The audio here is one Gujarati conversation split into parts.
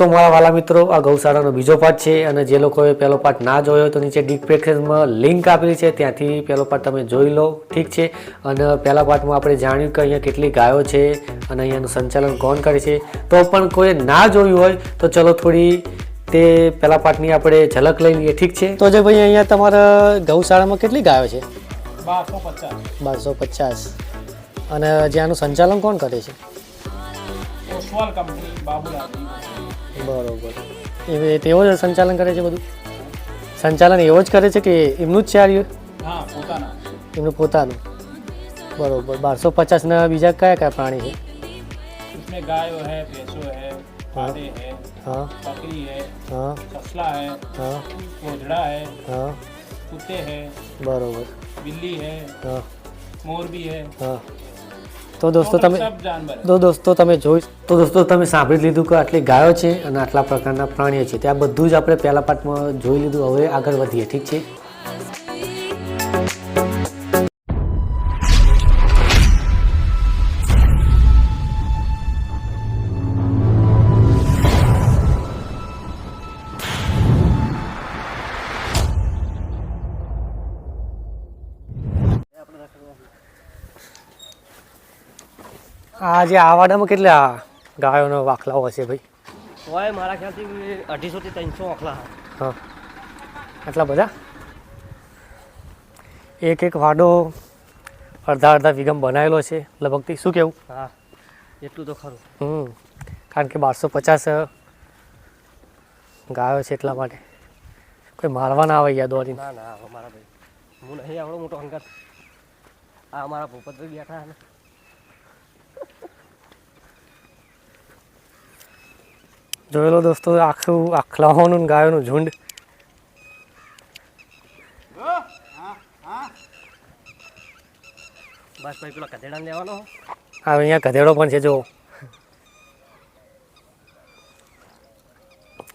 તો મારા વાલા મિત્રો આ ગૌશાળાનો બીજો પાર્ટ છે અને જે લોકોએ પહેલો પાર્ટ ના જોયો તો નીચે ડિસ્ક્રિપ્શનમાં લિંક આપેલી છે ત્યાંથી પહેલો પાર્ટ તમે જોઈ લો. ઠીક છે? અને પહેલા પાર્ટમાં આપણે જાણ્યું કે અહીંયા કેટલી ગાયો છે અને અહીંયાનું સંચાલન કોણ કરે છે. તો પણ કોઈ ના જોયું હોય તો ચલો થોડી તે પહેલા પાર્ટની આપણે ઝલક લઈ લઈએ ઠીક છે? તો જે ભાઈ અહીંયા તમારા ગૌશાળામાં કેટલી ગાયો છે? બારસો પચાસ. બારસો પચાસ. અને જ્યાંનું સંચાલન કોણ કરે છે? ઓસવાલ કંપની બાબુલાલ બરોબર એ તેઓ જ સંચાલન કરે છે બધું સંચાલન એવો જ કરે છે કે એમનું જ છે આ રહ્યું? હા પોતાના એમનું પોતાનું બરોબર બારસો પચાસના બીજા કયા કયા પ્રાણી છે इसमें गाय है भैंसो है पाड़े है હા बकरी है હા ससला है હા गोधड़ा है હા कुत्ते हैं બરોબર बिल्ली है હા मोर भी है હા તો દોસ્તો તમે તો દોસ્તો તમે જોઈ તો દોસ્તો તમે સાંભળી લીધું કે આટલી ગાયો છે અને આટલા પ્રકારના પ્રાણીઓ છે. ત્યાં બધું જ આપણે પહેલા પાઠમાં જોઈ લીધું. હવે આગળ વધીએ. ઠીક છે? આ જે આ વાડામાં કેટલા ગાયોનો વાખલાઓ હશે ભાઈ? હોય મારા ખ્યાલથી અઢીસોથી ત્રણસો વાખલા હા. આટલા બધા? એક એક વાડો અડધા અડધા વિગમ બનાવેલો છે. લગભગથી શું કેવું? હા એટલું તો ખરું. હમ. કારણ કે બારસો પચાસ ગાયો છે એટલા માટે. કોઈ મારવા ના આવે યાદ દોરીને. ના ના મારા ભાઈ. હું નહીં આવડો મોટો અંગત આ અમારા ભૂપત બેઠા ને. જોયેલો દોસ્તો આખું આખલાઓનું ને ગાયોનું ઝુંડ. બસ ભાઈ પેલો કધેડા લેવાનો. હા અહીંયા ગધેડો પણ છે જો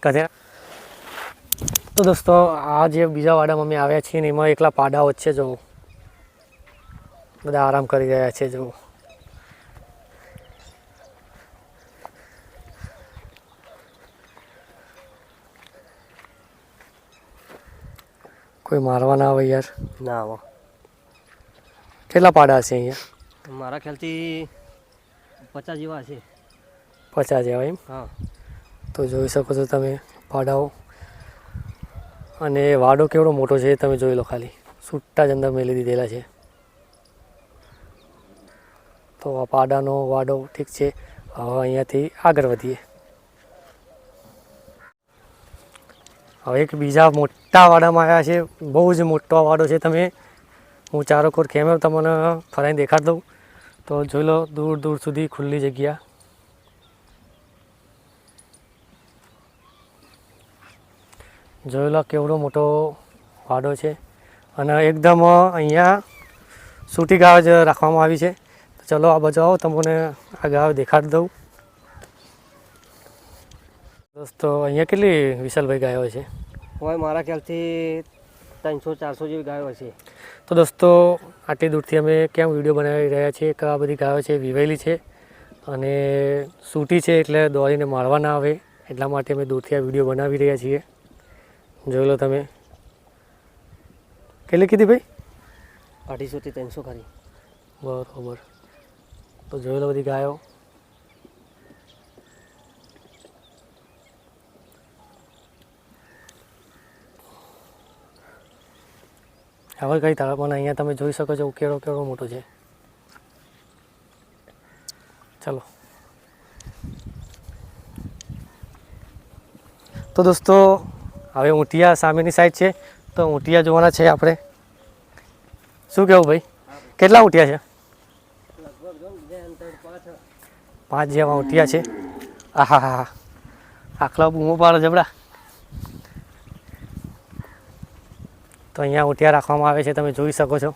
ગધેડા તો દોસ્તો આ જે બીજા વાડામાં અમે આવ્યા છીએ ને એમાં એકલા પાડાઓ જ છે જો બધા આરામ કરી રહ્યા છે જો કોઈ મારવા ના આવે યાર. ના આવો કેટલા પાડા હશે અહીંયા? મારા ખ્યાલથી પચાસ જેવા છે. પચાસ જેવા એમ? હા. તો જોઈ શકો છો તમે પાડાઓ. અને વાડો કેવડો મોટો છે એ તમે જોઈ લો ખાલી. છૂટા જ અંદર મેલી દીધેલા છે. તો આ પાડાનો વાડો ઠીક છે. હવે અહીંયાથી આગળ વધીએ. હવે એક બીજા મોટા વાડામાં આવ્યા છે, બહુ જ મોટો વાડો છે તમે. હું ચારો કોર કેમેરો તમને ફરાઈને દેખાડી દઉં. તો જોઈ લો, દૂર દૂર સુધી ખુલ્લી જગ્યા. જોઈ લો કેવડો મોટો વાડો છે. અને એકદમ અહીંયા સૂટી ગાવ જ રાખવામાં આવી છે. તો ચલો આ બાજુ આવો, તમને આ ગાવ દેખાડી દઉં. દોસ્તો અહીંયા કેટલી વિશાલભાઈ ગાયો છે? હોય મારા ખ્યાલથી ત્રણસો ચારસો જેવી ગાયો છે તો દોસ્તો આટલી દૂરથી અમે કેમ વીડિયો બનાવી રહ્યા છીએ? કે આ બધી ગાયો છે? વિવેલી છે અને સૂટી છે એટલે દોડીને મારવા ના આવે. એટલા માટે અમે દૂરથી આ વીડિયો બનાવી રહ્યા છીએ. જોઈ લો તમે. કેટલી કીધી ભાઈ? અઢીસોથી ત્રણસો ખરી બરોબર. તો જોઈ લો બધી ગાયો. હવે કઈ તળાવ પણ અહીંયા તમે જોઈ શકો છો કેળો કેળો મોટો છે. ચલો. તો દોસ્તો, હવે ઊંટિયા સામેની સાઈડ છે, તો ઊંટિયા જોવાના છે આપણે. શું કેવું ભાઈ? કેટલા ઊંટિયા છે? પાંચ જેવા ઊંટિયા છે. આહા હા હા આખલા બૂમો પાડો જબડા તો અહીંયા ઊંટિયા રાખવામાં આવે છે તમે જોઈ શકો છો.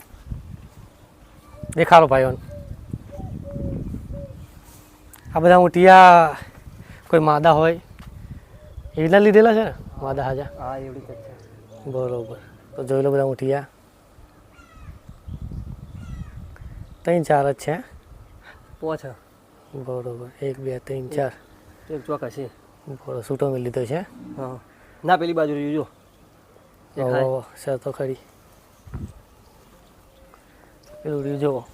દેખાડો ભાઈઓને. આ બધા ઊંટિયા કોઈ માદા હોય? એવી રીતના લીધેલા છે ને? માદા હાજા? હા એવડી જ બરોબર. તો જોઈ લો બધા ઉઠિયા. ત્રણ ચાર જ છે પોચ બરોબર. એક બે ત્રણ ચાર. એક ચોક હશે બરોબર સૂટો મેં લીધો છે હા? ના પેલી બાજુ જોજો દેખાય? છે તો ખરી. પેલું રહ્યું જુઓ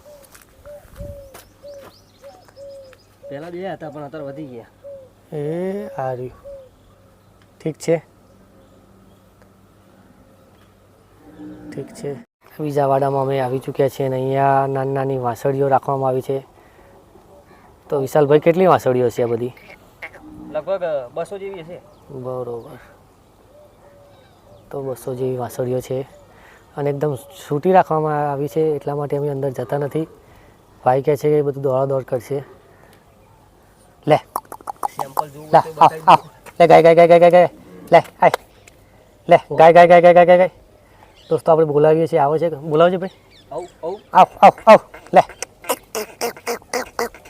પહેલાં બે હતા પણ અત્યારે વધી ગયા. એ આ રહ્યું. ઠીક છે. ઠીક છે. બીજા વાડામાં અમે આવી ચૂક્યા છીએ અને અહીંયા નાની નાની વાંસળીઓ રાખવામાં આવી છે. તો વિશાલભાઈ કેટલી વાંસળીઓ છે આ બધી? લગભગ બસો જેવી છે બરોબર. તો બસો જેવી વાસળીઓ છે. અને એકદમ છૂટી રાખવામાં આવી છે એટલા માટે અમે અંદર જતા નથી. ભાઈ કહે છે કે એ બધું દોડા દોડ કરશે. લે. લે ગાય ગાય ગાય ગાય ગાય લે આય. લે ગાય ગાય ગાય ગાય ગાય ગાય ગાય. દોસ્તો આપણે બોલાવીએ છીએ. આવે છે બોલાવજો ભાઈ. આવું આવું. આવ લે.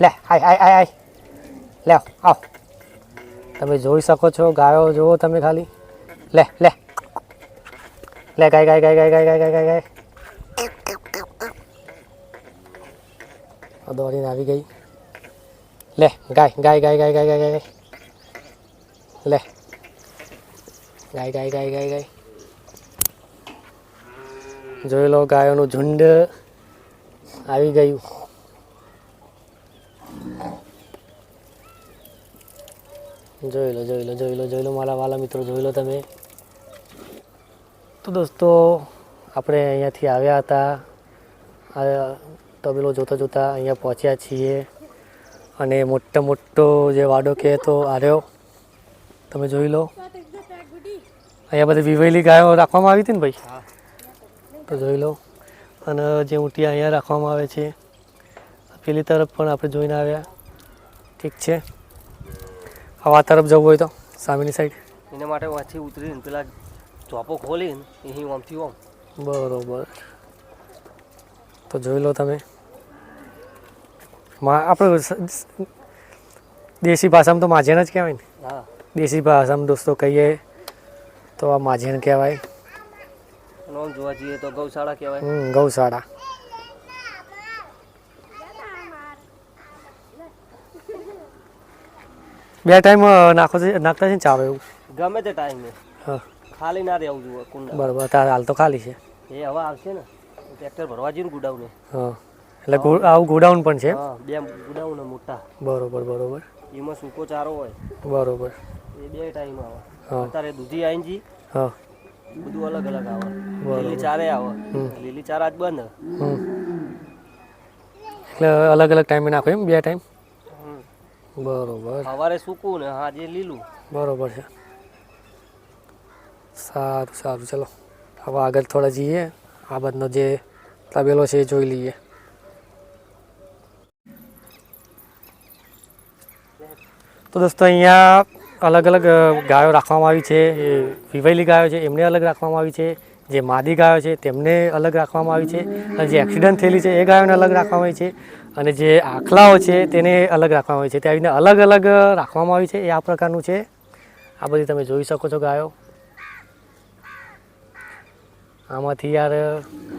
લે આય આય આય આય. લે આવ, આવ. તમે જોઈ શકો છો ગાયો જુઓ તમે ખાલી. લે લે. લે ગાય ગાય ગાય ગાય ગાય ગાય ગાય ગાય દોડીને આવી ગઈ લે ગાય ગાય ગાય ગાય ગાય ગાય ગાય લે ગાય ગાય ગાય ગાય ગાય જોઈ લો ગાયોનું ઝુંડ આવી ગયું જોઈ લો જોઈ લો જોઈ લો જોઈ લો મારા વાલા મિત્રો જોઈ લો તમે તો દોસ્તો આપણે અહીંયાથી આવ્યા હતા. આ તબેલો જોતા જોતાં અહીંયા પહોંચ્યા છીએ. અને મોટો મોટો જે વાડો કહે તો આર્યો તમે જોઈ લો. અહીંયા બધી વિવેલી ગાયો રાખવામાં આવી હતી ને ભાઈ? હા. તો જોઈ લો. અને જે ઊંટી અહીંયા રાખવામાં આવે છે પેલી તરફ પણ આપણે જોઈને આવ્યા. ઠીક છે. હવા તરફ જવું હોય તો સામેની સાઈડ એના માટે વાંચી ઉતરીને પેલા ચોપો ખોલીને અહીં ઓમથી ઓમ બરોબર. તો જોઈ લો તમે. મા આપણે દેશી ભાષામાં તો માજેન જ કહેવાય ને. હા. દેશી ભાષામાં દોસ્તો કહીએ તો આ માજેન કહેવાય. જોવા જઈએ તો ગૌશાળા કહેવાય. હમ, ગૌશાળા. બે ટાઈમ નાખો નાખતા છે ને ચાવે એવું? ગમે તે ટાઈમે. હા. ખાલી ના રહેવું જોઈએ કુંડા. બરાબર તાર હાલ તો ખાલી છે. એ હવે આવશે ને. ટ્રેક્ટર ભરવા જઈને ને ગુડાઉને. હા એટલે આવું ગોડાઉન પણ છે? હા બે ગોડાઉન મોટા. બરોબર બરોબર. એમાં સૂકો ચારો હોય. બરોબર. એ બે ટાઈમ આવે. અત્યારે દૂધી આઈનજી હા. બધું અલગ અલગ આવે. લીલી ચારે આવે. લીલી ચાર આજ બંધ. એટલે અલગ અલગ ટાઈમે નાખો એમ બે ટાઈમ. બરોબર. સવારે સૂકું ને હાજે લીલું. બરોબર છે. સારું સારું. ચલો, હવે આગળ થોડા જઈએ. આ બધનો જે તબેલો છે એ જોઈ લઈએ. તો દોસ્તો, અહીંયા અલગ અલગ ગાયો રાખવામાં આવી છે. એ વિવેલી ગાયો છે, એમને અલગ રાખવામાં આવી છે. જે માદી ગાયો છે, તેમને અલગ રાખવામાં આવી છે. અને જે એક્સિડન્ટ થયેલી છે, એ ગાયોને અલગ રાખવામાં આવી છે. અને જે આખલાઓ છે, તેને અલગ રાખવામાં આવી છે. તે આવીને અલગ અલગ રાખવામાં આવી છે. એ આ પ્રકારનું છે. આ બધી તમે જોઈ શકો છો ગાયો. આમાંથી યાર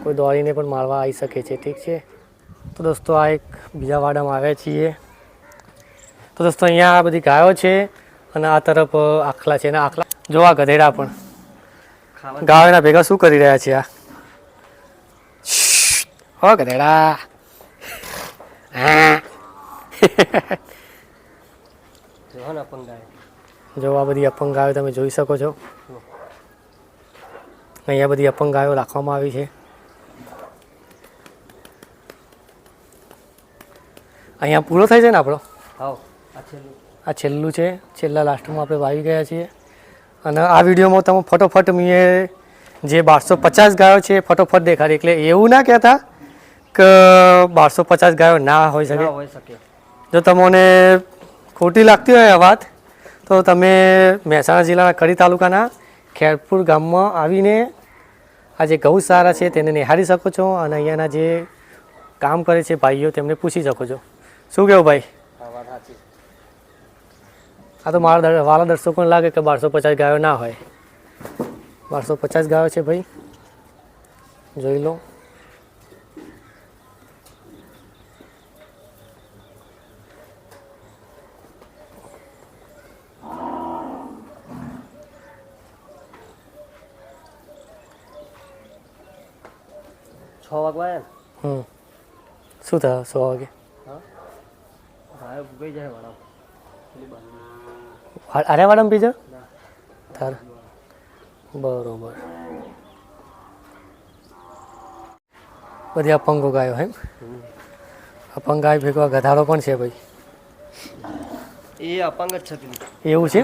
કોઈ દોડીને પણ મારવા આવી શકે છે ઠીક છે? તો દોસ્તો આ એક બીજા વાડામાં આવ્યા છીએ. તો દોસ્તો અહીંયા આ બધી ગાયો છે અને આ તરફ આખલા છે અને આખલા. જો આ ગધેડા પણ. ગાયોના ભેગા શું કરી રહ્યા છે આ? હો ગધેડા. જો જો આ બધી અપંગ ગાયો તમે જોઈ શકો છો. અહીંયા બધી અપંગ ગાયો રાખવામાં આવી છે. અહીંયા પૂરો થાય છે ને આપણો? આ છેલ્લું. છે. છેલ્લા લાસ્ટમાં આપણે વાવી ગયા છીએ. અને આ વિડીયોમાં તમે ફટોફટ મેં જે બારસો પચાસ ગાયો છે એ ફટોફટ દેખાડી. એટલે એવું ના કહેતા કે બારસો પચાસ ગાયો ના હોઈ શકે. ના હોઈ શકે. જો તમને ખોટી લાગતી હોય આ વાત તો તમે મહેસાણા જિલ્લાના કડી તાલુકાના ખેરપુર ગામમાં આવીને આ જે ગૌશાળા છે તેને નિહાળી શકો છો અને અહીંયાના જે કામ કરે છે ભાઈઓ, તેમને પૂછી શકો છો. શું કહેવું ભાઈ? આ તો મારા વાળા દર્શકોને લાગે કે બારસો પચાસ ગાયો ના હોય. બારસો પચાસ ગાયો છે ભાઈ. જોઈ લો. છ વાગવા આવ્યા હમ. શું થયું છ વાગે ને હા ભૂગાઈ જાય વાળા અરે વાડમ પીજો? તાર. બરોબર. બધી અપંગો ગાયો એમ? અપંગ ગાય ભેગો ગધાડો પણ છે ભાઈ. એ અપંગ જ છે એવું છે?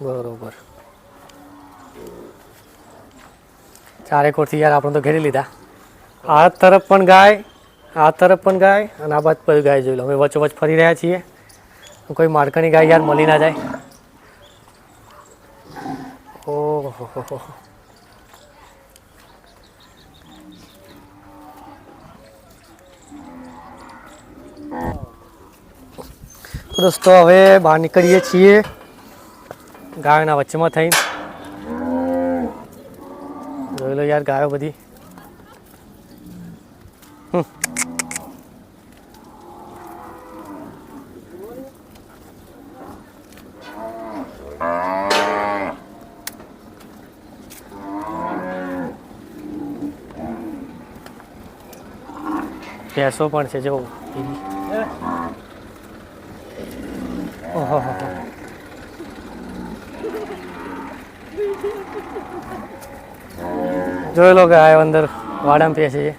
બરોબર. ચારે કોરથી યાર આપણે તો ઘેરી લીધા. આ તરફ પણ ગાય, આ તરફ પણ ગાય, અને આ બાજુ પર ગાય જોઈ લો. અમે વચ્ચે ફરી રહ્યા છીએ. કોઈ માર્કની ગાય યાર મળી ના જાય. ઓહો. દોસ્તો, હવે બહાર નીકળીએ છીએ ગાયના વચ્ચેમાં થઈને. જોઈ લો યાર ગાયો બધી. ભેંસો પણ છે જો ઓહો. જોઈ લો ગાયો અંદર વાડામાં છે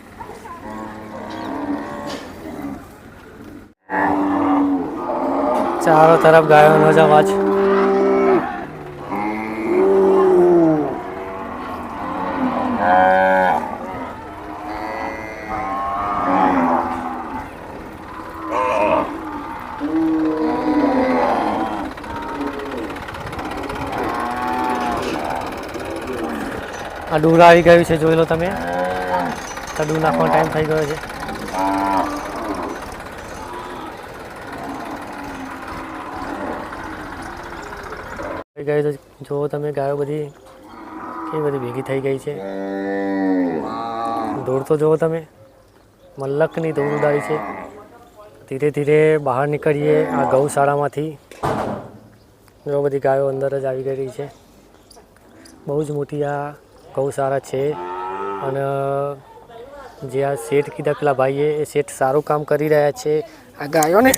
ચારો તરફ ગાયોનો જ અવાજ. આ ડૂર આવી ગયું છે, જોઈ લો તમે. ડૂર નાખવાનો ટાઈમ થઈ ગયો છે. ગઈ તો જુઓ તમે ગાયો બધી કેવી બધી ભેગી થઈ ગઈ છે. દોડ તો જુઓ તમે. મલ્લકની દોડ ઉડાડી છે. ધીરે ધીરે બહાર નીકળીએ આ ગૌશાળામાંથી. જો બધી ગાયો અંદર જ આવી ગઈ છે. બહુ જ મોટી આ ગૌશાળા છે. અને, જે આ શેઠ કીધા પેલા ભાઈએ, એ શેઠ સારું કામ કરી રહ્યા છે. આ ગાયોને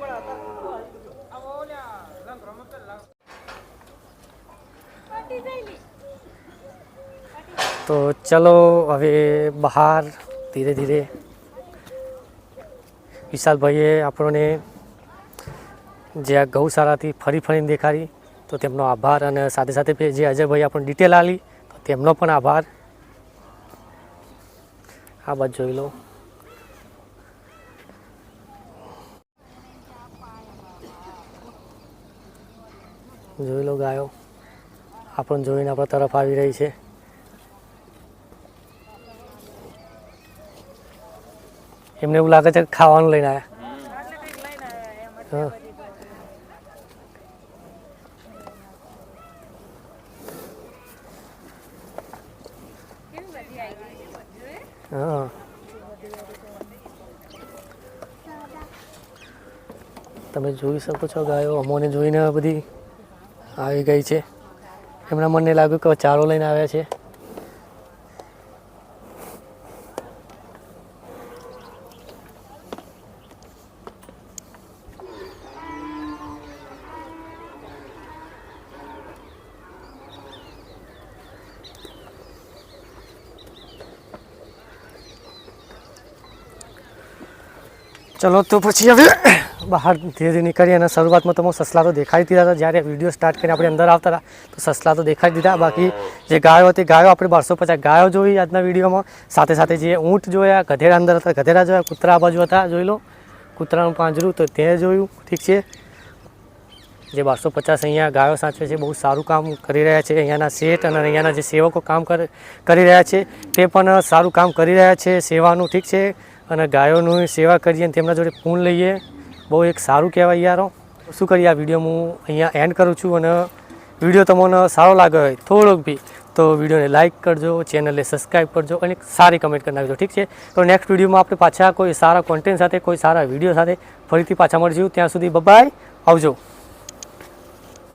પણ હતા તો ચલો હવે બહાર ધીરે ધીરે વિશાલભાઈએ આપણને જે આ ગૌશાળાથી ફરી ફરીને દેખાડી, તો તેમનો આભાર અને સાથે સાથે જે અજયભાઈ આપણને ડિટેલ આલી તો તેમનો પણ આભાર. આ બાજુ જોઈ લો. જોઈ લો ગાયો. આપણને જોઈને આપણા તરફ આવી રહી છે. એમને એવું લાગે છે કે ખાવાનું લઈને આવ્યા. હા. તમે જોઈ શકો છો ગાયો અમોને જોઈને બધી આવી ગઈ છે. એમના મને લાગ્યું કે ચારો લઈને આવ્યા છે. ચલો તો પછી હવે બહાર ધીરે ધીરે નીકળીએ અને શરૂઆતમાં તો સસલા તો દેખાડી દીધા હતા. જ્યારે વીડિયો સ્ટાર્ટ કરીને આપણે અંદર આવતા હતા, તો સસલા તો દેખાડી દીધા. બાકી જે ગાયો હતી, ગાયો આપણે બારસો પચાસ ગાયો જોઈ આજના વિડીયોમાં. સાથે સાથે જે ઊંટ જોયા, ગધેડા અંદર હતા, ગધેડા જોયા, કૂતરા આ બાજુ હતા, જોઈ લો. કૂતરાનું પાંજરું તો તે જોયું, ઠીક છે. જે બારસો પચાસ અહીંયા ગાયો સાચવે છે, બહુ સારું કામ કરી રહ્યા છે. અહીંયાના શેઠ અને અહીંયાના જે સેવકો કામ કરી રહ્યા છે, તે પણ સારું કામ કરી રહ્યા છે, સેવાનું, ઠીક છે. અને ગાયોની સેવા કરીએ અને તેમના જોડે પૂન લઈએ. બહુ એક સારું કહેવાય યારો શું કરીએ? આ વીડિયો હું અહીંયા એન્ડ કરું છું અને વીડિયો તમને સારો લાગ્યો હોય થોડોક બી, તો વિડીયોને લાઇક કરજો ચેનલને સબસ્ક્રાઈબ કરજો અને સારી કમેન્ટ કરી નાખજો, ઠીક છે? તો નેક્સ્ટ વિડીયોમાં આપણે પાછા કોઈ સારા કોન્ટેન્ટ સાથે, કોઈ સારા વીડિયો સાથે ફરીથી પાછા મળીશું. ત્યાં સુધી બબાય આવજો.